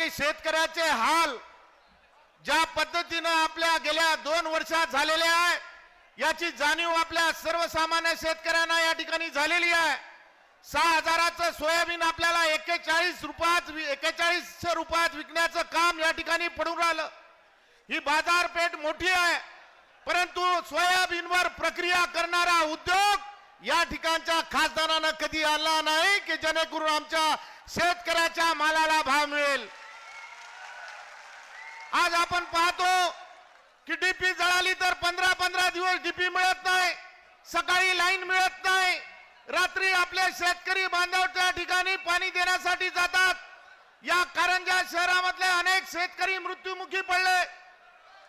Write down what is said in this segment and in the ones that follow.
की शेतकऱ्याचे हाल ज्या पद्धतीनं आपल्या गेल्या दोन वर्षात झालेले आहे याची जाणीव आपल्या सर्वसामान्य शेतकऱ्यांना या ठिकाणी झालेली आहे. सहा हजाराचं सोयाबीन आपल्याला एक्केचाळीस रुपयात एक्केचाळीसशे रुपयात विकण्याचं काम या ठिकाणी पडून राहिलं. ही बाजारपेठ मोठी आहे परंतु सोयाबीनवर प्रक्रिया करणारा उद्योग या ठिकाणच्या खासदारानं कधी आला नाही की जेणेकरून आमच्या शेतकऱ्याच्या मालाला भाव मिळेल आज आपण पाहतो की डीपी जळाली तर पंधरा पंधरा दिवस डीपी मिळत नाही. सकाळी लाईन मिळत नाही. रात्री आपले शेतकरी बांधव त्या ठिकाणी पाणी देण्यासाठी जातात. या कारंजा शहरामधले अनेक शेतकरी मृत्युमुखी पडले.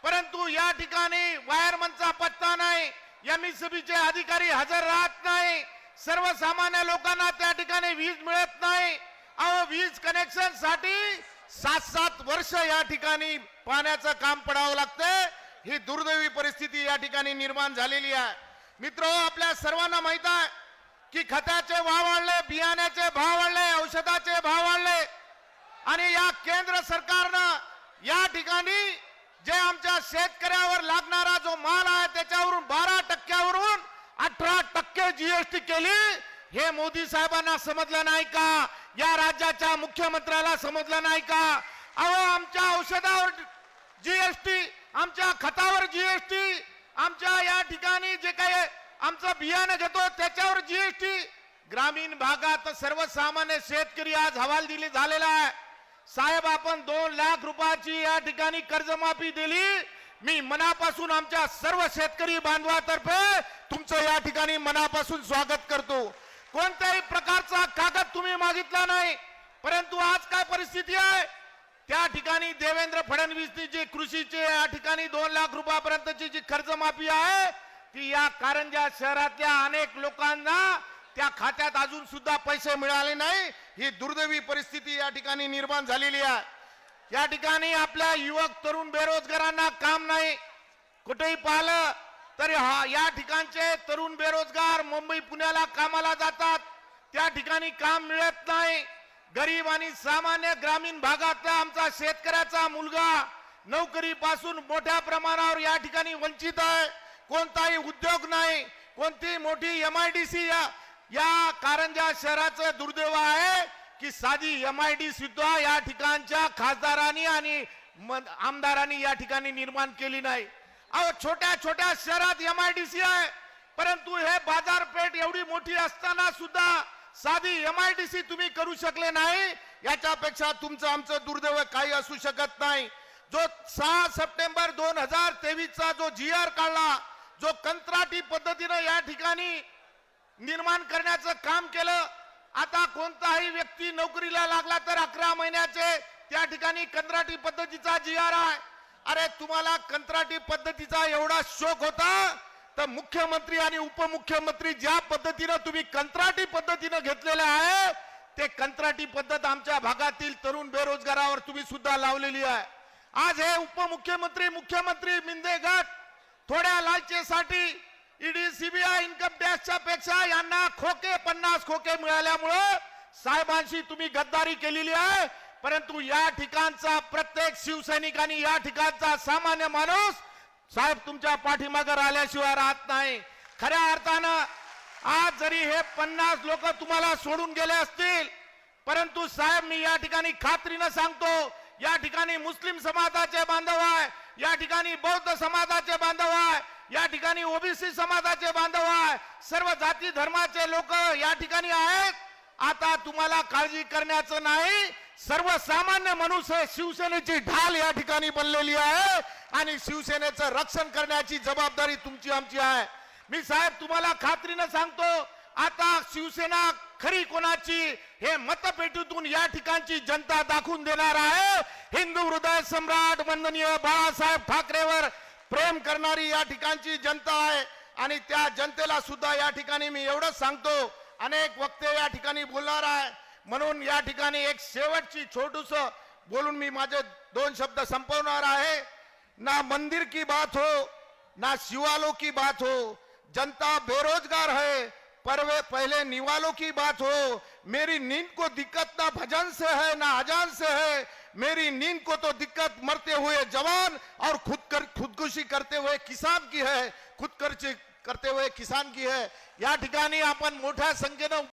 परंतु या ठिकाणी वायरमनचा पत्ता नाही. एमईसीबीचे अधिकारी हजर राहत नाही. सर्वसामान्य लोकांना त्या ठिकाणी वीज मिळत नाही. अहो वीज कनेक्शनसाठी सात सात वर्ष या ठिकाणी पाण्याचं काम पडावं लागतंय. ही दुर्दैवी परिस्थिती या ठिकाणी निर्माण झालेली आहे. मित्र आपल्या सर्वांना माहीत आहे की खताचे भाव वाढले बियाण्याचे भाव वाढले औषधाचे भाव वाढले. आणि या केंद्र सरकारनं या ठिकाणी जे आमच्या शेतकऱ्यावर लागणारा जो माल आहे त्याच्यावरून बारा टक्क्यावरून अठरा टक्के जीएसटी केली. हे मोदी साहेबांना समजलं नाही का? या राज्याच्या मुख्यमंत्र्याला समजलं नाही का? अहो आमच्या औषधावर जीएसटी आमच्या खतावर जीएसटी आमच्या या ठिकाणी जे काही आमचं बियाणं घेतो त्याच्यावर जीएसटी ग्रामीण भागात सर्वसामान्य शेतकरी आज हवाल दिली झालेला आहे. साहेब आपण दोन लाख रुपयाची या ठिकाणी कर्जमाफी दिली. मी मनापासून आमच्या सर्व शेतकरी बांधवातर्फे तुमचं या ठिकाणी मनापासून स्वागत करतो. कोणत्याही प्रकारचा मागितला नाही. परंतु आज काय परिस्थिती आहे? त्या ठिकाणी देवेंद्र फडणवीसनी जी कृषीचे या ठिकाणी दोन लाख रुपयापर्यंतची जी कर्जमाफी आहे ती या कारंजा शहरातल्या अनेक लोकांना त्या खात्यात अजून सुद्धा पैसे मिळाले नाही. ही दुर्दैवी परिस्थिती या ठिकाणी निर्माण झालेली आहे. या ठिकाणी आपल्या युवक तरुण बेरोजगारांना काम नाही. कुठेही पाहिलं तरी हा या ठिकाणचे तरुण बेरोजगार मुंबई पुण्याला कामाला जातात. त्या ठिकाणी काम मिळत नाही. गरीब आणि सामान्य ग्रामीण भागातला आमचा शेतकऱ्याचा मुलगा नोकरीपासून मोठ्या प्रमाणावर या ठिकाणी वंचित आहे. कोणताही उद्योग नाही. कोणती मोठी एम आय डी सी या या कारंजा शहराचं दुर्दैव आहे की साधी एम आय डी सुद्धा या ठिकाणच्या खासदारांनी आणि आमदारांनी या ठिकाणी निर्माण केली नाही. अहो छोट्या छोट्या शहरात एम आय डी सी आहे. परंतु हे बाजारपेठ एवढी मोठी असताना सुद्धा साधी एम आय डी सी तुम्ही करू शकले नाही याच्यापेक्षा तुमचं आमचं दुर्दैव काही असू शकत नाही. जो सहा सप्टेंबर दोन हजार तेवीसचा जो जी आर काढला जो कंत्राटी पद्धतीनं या ठिकाणी निर्माण करण्याचं काम केलं आता कोणताही व्यक्ती नोकरीला लागला तर अकरा महिन्याचे त्या ठिकाणी कंत्राटी पद्धतीचा जी आर आहे. अरे तुम्हाला कंत्राटी पद्धतीचा एवढा शोक होता? तर मुख्यमंत्री आणि उपमुख्यमंत्री ज्या पद्धतीनं तुम्ही कंत्राटी पद्धतीनं घेतलेलं आहे ते कंत्राटी पद्धत आमच्या भागातील तरुण बेरोजगारावर तुम्ही सुद्धा लावलेली आहे. आज हे उपमुख्यमंत्री मुख्यमंत्री मिंदे गट थोड्या लालचेसाठी ईडी सीबीआय इन्कम टॅक्सच्या पेक्षा यांना खोके पन्नास खोके मिळाल्यामुळं साहेबांशी तुम्ही गद्दारी केलेली आहे. परंतु या ठिकाणचा प्रत्येक शिवसैनिकांनी या ठिकाणचा सामान्य माणूस साहेब तुमच्या पाठीमागे राहिल्याशिवाय राहत नाही. खऱ्या अर्थानं आज जरी हे पन्नास लोक तुम्हाला सोडून गेले असतील परंतु साहेब मी या ठिकाणी खात्रीनं सांगतो या ठिकाणी मुस्लिम समाजाचे बांधव आहे या ठिकाणी बौद्ध समाजाचे बांधव आहे या ठिकाणी ओबीसी समाजाचे बांधव आहे सर्व जाती धर्माचे लोक या ठिकाणी आहेत. आता तुम्हाला काळजी करण्याचं नाही सर्वसामान्य मनुष्य शिवसेनेची ढाल या ठिकाणी बनलेली आहे आणि शिवसेनेचं रक्षण करण्याची जबाबदारी तुमची आमची आहे. मी साहेब तुम्हाला खात्रीनं सांगतो आता शिवसेना खरी कोणाची हे मतपेटीतून या ठिकाणची जनता दाखवून देणार आहे. हिंदू हृदय सम्राट वंदनीय बाळासाहेब ठाकरेवर प्रेम करणारी या ठिकाणची जनता आहे आणि त्या जनतेला सुद्धा या ठिकाणी मी एवढंच सांगतो अनेक वक्ते या ठिकाणी बोलणार आहे. म्हणून या ठिकाणी एक शेवटची छोटूस बोलून मी माझे दोन शब्द संपवणार आहे. ना मंदिर की बात हो ना शिवालो की बात हो जनता बेरोजगार है परवे पहले निवालों की बात हो। मेरी नींद को दिक्कत ना भजन से है ना अजान से है। मेरी नींद को तो दिक्कत मरते हुए जवान और खुद कर खुदकुशी करते हुए किसान की है खुदकर्ची करते हुए किसान की है। या ठिकाणी आपण मोठ्या संख्येनं